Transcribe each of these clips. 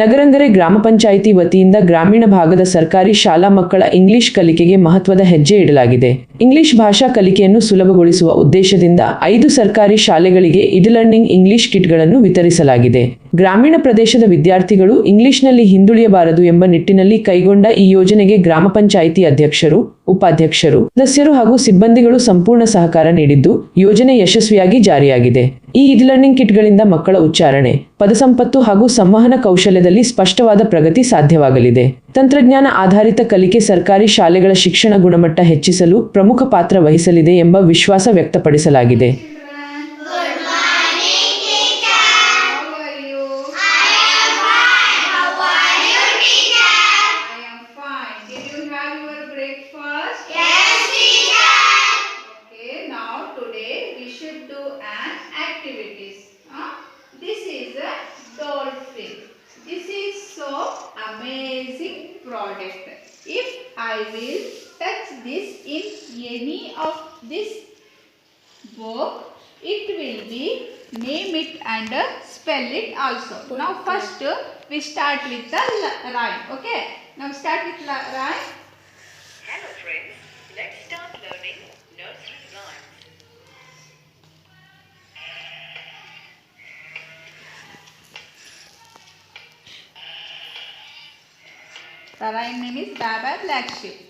ನಗರಂಗರೆ ಗ್ರಾಮ ಪಂಚಾಯಿತಿ ವತಿಯಿಂದ ಗ್ರಾಮೀಣ ಭಾಗದ ಸರ್ಕಾರಿ ಶಾಲಾ ಮಕ್ಕಳ ಇಂಗ್ಲಿಷ್ ಕಲಿಕೆಗೆ ಮಹತ್ವದ ಹೆಜ್ಜೆ ಇಡಲಾಗಿದೆ. ಇಂಗ್ಲಿಷ್ ಭಾಷಾ ಕಲಿಕೆಯನ್ನು ಸುಲಭಗೊಳಿಸುವ ಉದ್ದೇಶದಿಂದ ಐದು ಸರ್ಕಾರಿ ಶಾಲೆಗಳಿಗೆ ಇಡ್ ಲರ್ನಿಂಗ್ ಇಂಗ್ಲಿಷ್ ಕಿಟ್ಗಳನ್ನು ವಿತರಿಸಲಾಗಿದೆ. ಗ್ರಾಮೀಣ ಪ್ರದೇಶದ ವಿದ್ಯಾರ್ಥಿಗಳು ಇಂಗ್ಲಿಷ್ನಲ್ಲಿ ಹಿಂದುಳಿಯಬಾರದು ಎಂಬ ನಿಟ್ಟಿನಲ್ಲಿ ಕೈಗೊಂಡ ಈ ಯೋಜನೆಗೆ ಗ್ರಾಮ ಪಂಚಾಯಿತಿ ಅಧ್ಯಕ್ಷರು, ಉಪಾಧ್ಯಕ್ಷರು, ಸದಸ್ಯರು ಹಾಗೂ ಸಿಬ್ಬಂದಿಗಳು ಸಂಪೂರ್ಣ ಸಹಕಾರ ನೀಡಿದ್ದು ಯೋಜನೆ ಯಶಸ್ವಿಯಾಗಿ ಜಾರಿಯಾಗಿದೆ. ಈ ಇದ್ ಲರ್ನಿಂಗ್ ಕಿಟ್ಗಳಿಂದ ಮಕ್ಕಳ ಉಚ್ಚಾರಣೆ, ಪದಸಂಪತ್ತು ಹಾಗೂ ಸಂವಹನ ಕೌಶಲ್ಯದಲ್ಲಿ ಸ್ಪಷ್ಟವಾದ ಪ್ರಗತಿ ಸಾಧ್ಯವಾಗಲಿದೆ. ತಂತ್ರಜ್ಞಾನ ಆಧಾರಿತ ಕಲಿಕೆ ಸರ್ಕಾರಿ ಶಾಲೆಗಳ ಶಿಕ್ಷಣ ಗುಣಮಟ್ಟ ಹೆಚ್ಚಿಸಲು ಪ್ರಮುಖ ಪಾತ್ರ ವಹಿಸಲಿದೆ ಎಂಬ ವಿಶ್ವಾಸ ವ್ಯಕ್ತಪಡಿಸಲಾಗಿದೆ. Of this book, it will be name it and uh, spell it also. Now first uh, we start with the rhyme. Okay. Now start with la- rhyme. Hello friends, let's start learning nursery rhymes. The rhyme name is Baba Black Sheep.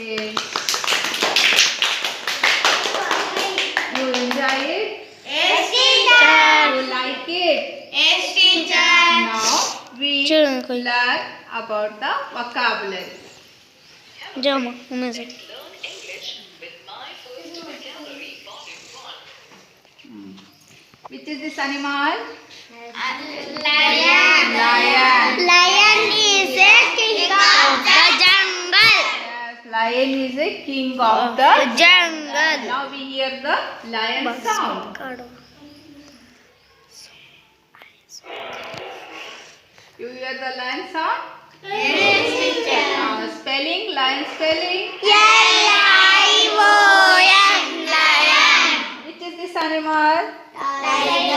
Okay. You enjoy it? Yes, teacher. You like it? Yes, teacher. Now we Children. learn about the vocabulary. Jama, music. Which is this animal? Lion. Lion. Lion. A king of the Jungle. Now we hear the lion sound. You hear the lion sound? Yes, teacher. Uh, spelling, lion spelling. L-I-O-N, lion. Which is this animal? Tiger.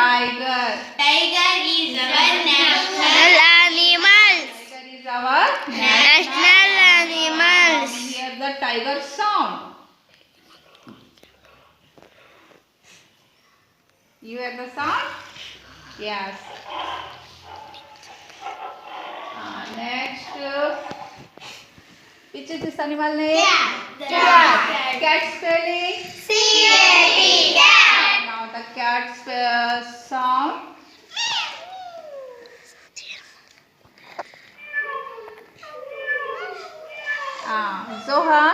Tiger. Tiger is our national animal. Tiger is our. National animals. We hear the tiger sound. You hear the sound? Yes. Uh, next, uh, which is this animal name? Cat. Cat spelling. C-A-T, cat. Now the cat spe- sound. Ah, Zoha,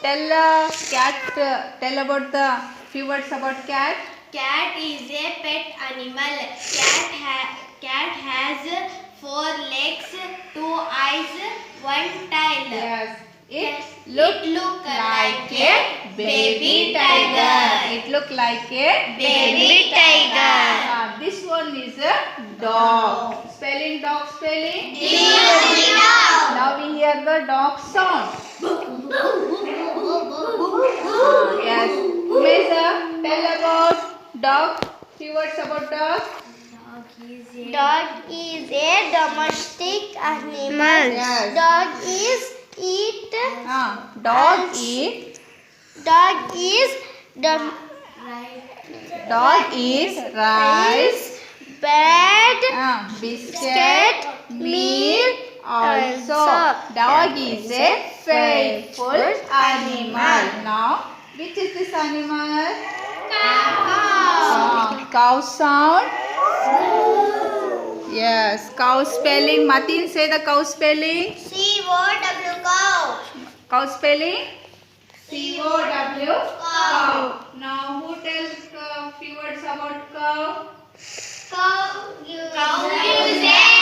tell uh, cat. Uh, tell about the few words about cat. Cat is a pet animal. Cat, ha- cat has four legs, two eyes, one tail. Yes. It look look like a baby tiger. It look like a baby tiger. Ah, this one is a dog. Spelling dog spelling. Now we hear the dog sound. Ah, yes. Mesa, tell about dog. Few words about dog. Dog is a domestic animal. Yes. Dog is eat. Ah, dog eat. Dog is dom Dog is rice. bed. Ah, biscuit, meal. Also, Also. dog is a faithful animal. Now, which is this animal? Ah, cow sound. Yes, cow spelling. Matin, say the cow spelling. C O W cow. Cow spelling. C O W cow. Now, who tells uh, few words about cow? Cow gives cow gives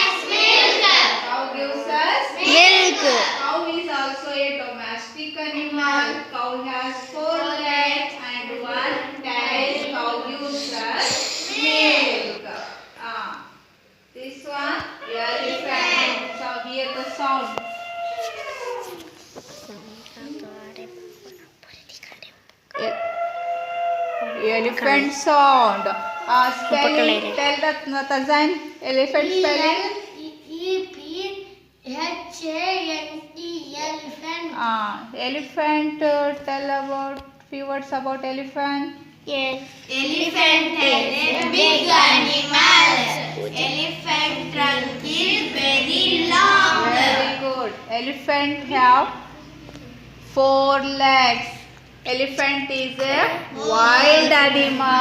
Elephant sound. Uh, spelling. Tell the Tazan elephant spelling. E P H A N T elephant. Ah, elephant. Uh, tell about few words about elephant. Yes. Elephant is a big animal. Elephant trunk is very long. Very good. Elephant have four legs. Elephant is a wild animal.